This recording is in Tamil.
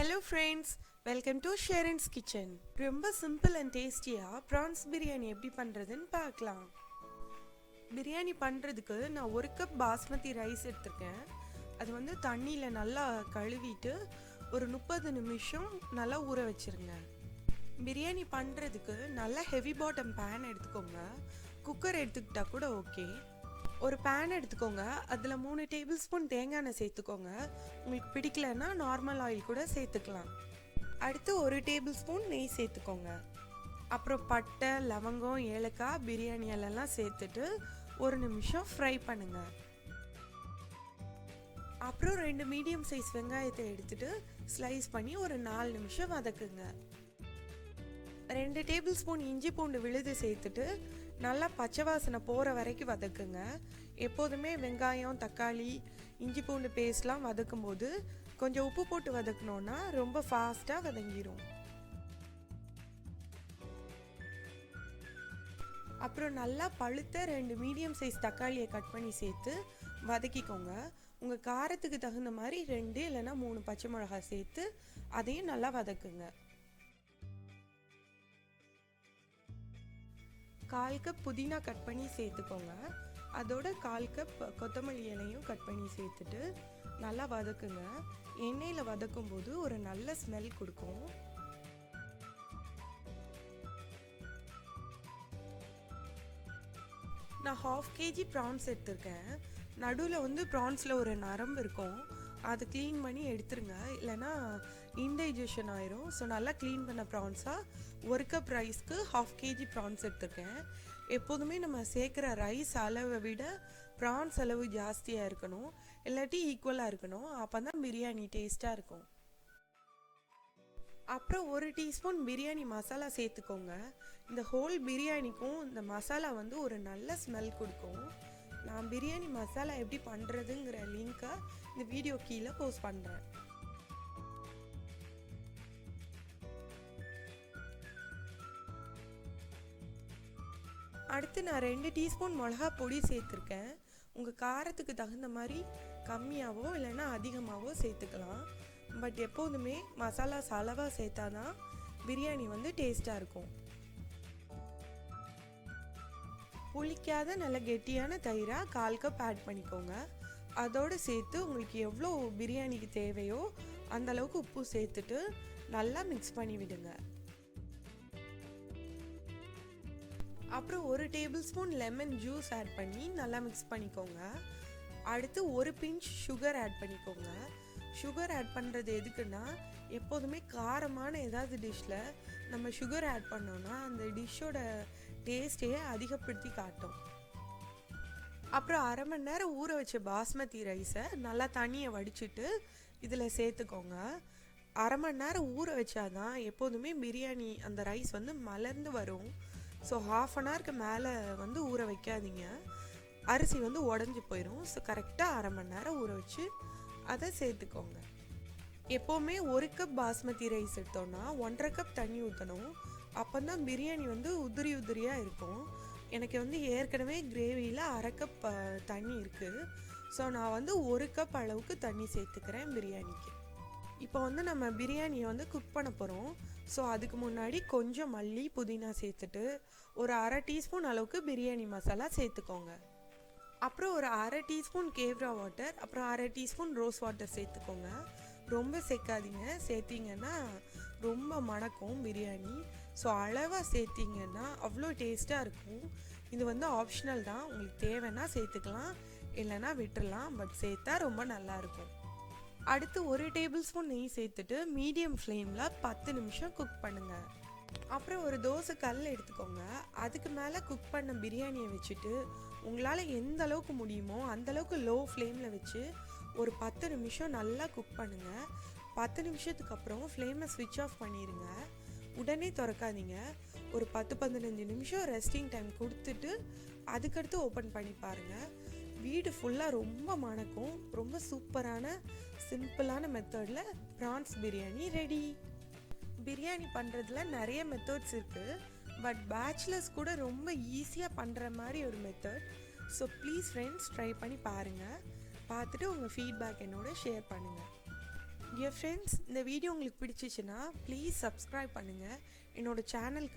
Hello friends welcome to Sharon's kitchen ரொம்ப சிம்பிள் அண்ட் டேஸ்டியாக ப்ரான்ஸ் பிரியாணி எப்படி பண்ணுறதுன்னு பார்க்கலாம். பிரியாணி பண்ணுறதுக்கு நான் ஒரு கப் பாஸ்மதி ரைஸ் எடுத்திருக்கேன். அது வந்து தண்ணியில் நல்லா கழுவிட்டு ஒரு முப்பது நிமிஷம் நல்லா ஊற வச்சுருங்க. பிரியாணி பண்ணுறதுக்கு நல்லா ஹெவி பாட்டம் பேன் எடுத்துக்கோங்க. குக்கர் எடுத்துக்கிட்டால் கூட ஓகே ஒரு பேன் எடுத்துக்கோங்க. அதில் மூணு டேபிள் ஸ்பூன் தேங்காய் எண்ணெய் சேர்த்துக்கோங்க. உங்களுக்கு பிடிக்கலன்னா நார்மல் ஆயில் கூட சேர்த்துக்கலாம். அடுத்து ஒரு டேபிள் ஸ்பூன் நெய் சேர்த்துக்கோங்க. அப்புறம் பட்டை லவங்கம் ஏலக்காய் பிரியாணி எல்லாம் சேர்த்துட்டு ஒரு நிமிஷம் ஃப்ரை பண்ணுங்க. அப்புறம் ரெண்டு மீடியம் சைஸ் வெங்காயத்தை எடுத்துட்டு ஸ்லைஸ் பண்ணி ஒரு நாலு நிமிஷம் வதக்குங்க. ரெண்டு டேபிள் ஸ்பூன் இஞ்சி பூண்டு விழுது சேர்த்துட்டு நல்லா பச்சை வாசனை போகிற வரைக்கும் வதக்குங்க. எப்போதுமே வெங்காயம் தக்காளி இஞ்சி பூண்டு பேஸ்ட்லாம் வதக்கும் போது கொஞ்சம் உப்பு போட்டு வதக்கணுன்னா ரொம்ப ஃபாஸ்ட்டாக வதங்கிரும். அப்புறம் நல்லா பழுத்த ரெண்டு மீடியம் சைஸ் தக்காளியை கட் பண்ணி சேர்த்து வதக்கிக்கோங்க. உங்கள் காரத்துக்கு தகுந்த மாதிரி ரெண்டு இல்லைன்னா மூணு பச்சை மிளகாய் சேர்த்து அதையும் நல்லா வதக்குங்க. கால் கப் புதினா கட் பண்ணி சேர்த்துக்கோங்க. அதோட கால் கப் கொத்தமல்லி இலையும் கட் பண்ணி சேர்த்துட்டு நல்லா வதக்குங்க. எண்ணெயில் வதக்கும் போது ஒரு நல்ல ஸ்மெல் கொடுக்கும். நான் ஹாஃப் கேஜி ப்ரான்ஸ் எடுத்திருக்கேன். நடுவில் வந்து ப்ரான்ஸில் ஒரு நரம்பு இருக்கும். அது க்ளீன் பண்ணி எடுத்துருங்க. இல்லைன்னா இன்டைஜஷன் ஆயிரும். ஸோ நல்லா க்ளீன் பண்ண ப்ரான்ஸாக ஒரு கப் ரைஸ்க்கு ஹாஃப் கேஜி ப்ரான்ஸ் எடுத்திருக்கேன். எப்போதுமே நம்ம சேர்க்குற ரைஸ் அளவை விட ப்ரான்ஸ் அளவு ஜாஸ்தியாக இருக்கணும். இல்லாட்டி ஈக்குவலாக இருக்கணும். அப்போ தான் பிரியாணி டேஸ்ட்டாக இருக்கும். அப்புறம் ஒரு டீஸ்பூன் பிரியாணி மசாலா சேர்த்துக்கோங்க. இந்த ஹோல் பிரியாணிக்கும் இந்த மசாலா வந்து ஒரு நல்ல ஸ்மெல் கொடுக்கும். நான் பிரியாணி மசாலா எப்படி பண்ணுறதுங்கிற லிங்க்கை இந்த வீடியோ கீழே போஸ்ட் பண்ணுறேன் அடுத்து நான் ரெண்டு டீஸ்பூன் மிளகா பொடி சேர்த்துருக்கேன். உங்கள் காரத்துக்கு தகுந்த மாதிரி கம்மியாகவோ இல்லைன்னா அதிகமாகவோ சேர்த்துக்கலாம். பட் எப்போதுமே மசாலாஸ் அளவாக சேர்த்தா தான் பிரியாணி வந்து டேஸ்ட்டாக இருக்கும். புளிக்காத நல்ல கெட்டியான தயிராக கால் கப் ஆட் பண்ணிக்கோங்க. அதோடு சேர்த்து உங்களுக்கு எவ்வளோ பிரியாணிக்கு தேவையோ அந்த அளவுக்கு உப்பு சேர்த்துட்டு நல்லா மிக்ஸ் பண்ணி விடுங்க அப்புறம் ஒரு table spoon lemon juice add பண்ணி நல்லா மிக்ஸ் பண்ணிக்கோங்க. அடுத்து ஒரு பிஞ்ச் சுகர் ஆட் பண்ணிக்கோங்க. சுகர் ஆட் பண்ணுறது எதுக்குன்னா எப்போதுமே காரமான ஏதாவது டிஷ்ஷில் நம்ம சுகர் ஆட் பண்ணோன்னா அந்த டிஷ்ஷோட டேஸ்ட்டையே அதிகப்படுத்தி காட்டும். அப்புறம் அரை மணி நேரம் ஊற வச்ச பாஸ்மதி ரைஸை நல்லா தண்ணியை வடிச்சிட்டு இதில் சேர்த்துக்கோங்க. அரை மணி நேரம் ஊற வச்சாதான் எப்போதுமே பிரியாணி அந்த ரைஸ் வந்து மலர்ந்து வரும். ஸோ ஹாஃப் அன் ஹவருக்கு மேலே வந்து ஊற வைக்காதீங்க. அரிசி வந்து உடஞ்சி போயிடும் ஸோ கரெக்டாக அரை மணி நேரம் ஊற வச்சு அதை சேர்த்துக்கோங்க. எப்போவுமே ஒரு கப் பாஸ்மதி ரைஸ் எடுத்தோன்னா ஒன்றரை கப் தண்ணி ஊற்றணும் அப்போ தான் பிரியாணி வந்து உதிரி உதிரியாக இருக்கும். எனக்கு வந்து ஏற்கனவே கிரேவியில் அரை கப் தண்ணி இருக்குது ஸோ நான் வந்து ஒரு கப் அளவுக்கு தண்ணி சேர்த்துக்கிறேன் பிரியாணிக்கு. இப்போ வந்து நம்ம பிரியாணியை வந்து குக் பண்ண போகிறோம் ஸோ அதுக்கு முன்னாடி கொஞ்சம் மல்லி புதினா சேர்த்துட்டு ஒரு அரை டீஸ்பூன் அளவுக்கு பிரியாணி மசாலா சேர்த்துக்கோங்க. அப்புறம் ஒரு அரை டீஸ்பூன் கேவ்ரா வாட்டர் அப்புறம் அரை டீஸ்பூன் ரோஸ் வாட்டர் சேர்த்துக்கோங்க. ரொம்ப சேர்க்காதீங்க. சேர்த்திங்கன்னா ரொம்ப மணக்கும் பிரியாணி. ஸோ அளவாக சேர்த்திங்கன்னா அவ்வளோ டேஸ்ட்டாக இருக்கும். இது வந்து ஆப்ஷனல் தான். உங்களுக்கு தேவைன்னா சேர்த்துக்கலாம். இல்லைன்னா விட்டுறலாம். பட் சேர்த்தா ரொம்ப நல்லாயிருக்கும் அடுத்து ஒரு டேபிள் ஸ்பூன் நெய் சேர்த்துட்டு மீடியம் ஃப்ளேமில் பத்து நிமிஷம் குக் பண்ணுங்கள் அப்புறம் ஒரு தோசை கல் எடுத்துக்கோங்க. அதுக்கு மேலே குக் பண்ண பிரியாணியை வச்சுட்டு உங்களால் எந்த அளவுக்கு முடியுமோ அந்த அளவுக்கு லோ ஃப்ளேமில் வச்சு ஒரு பத்து நிமிஷம் நல்லா குக் பண்ணுங்கள் பத்து நிமிஷத்துக்கு அப்புறம் ஃப்ளேமை ஸ்விட்ச் ஆஃப் பண்ணிடுங்க உடனே திறக்காதீங்க. ஒரு பத்து பதினஞ்சு நிமிஷம் ரெஸ்டிங் டைம் கொடுத்துட்டு அதுக்கடுத்து ஓப்பன் பண்ணி பாருங்கள் வீடு ஃபுல்லாக ரொம்ப மணக்கும். ரொம்ப சூப்பரான சிம்பிளான மெத்தடில் ப்ரான்ஸ் பிரியாணி ரெடி பிரியாணி பண்ணுறதுல நிறைய மெத்தட்ஸ் இருக்குது பட் பேச்சுலர்ஸ் கூட ரொம்ப ஈஸியாக பண்ணுற மாதிரி ஒரு method so please friends try பண்ணி பாருங்கள் பார்த்துட்டு உங்கள் ஃபீட்பேக் என்னோட ஷேர் பண்ணுங்கள் டியர் ஃப்ரெண்ட்ஸ் இந்த வீடியோ உங்களுக்கு பிடிச்சிச்சுன்னா ப்ளீஸ் சப்ஸ்கிரைப் பண்ணுங்கள் என்னோடய சேனலுக்கு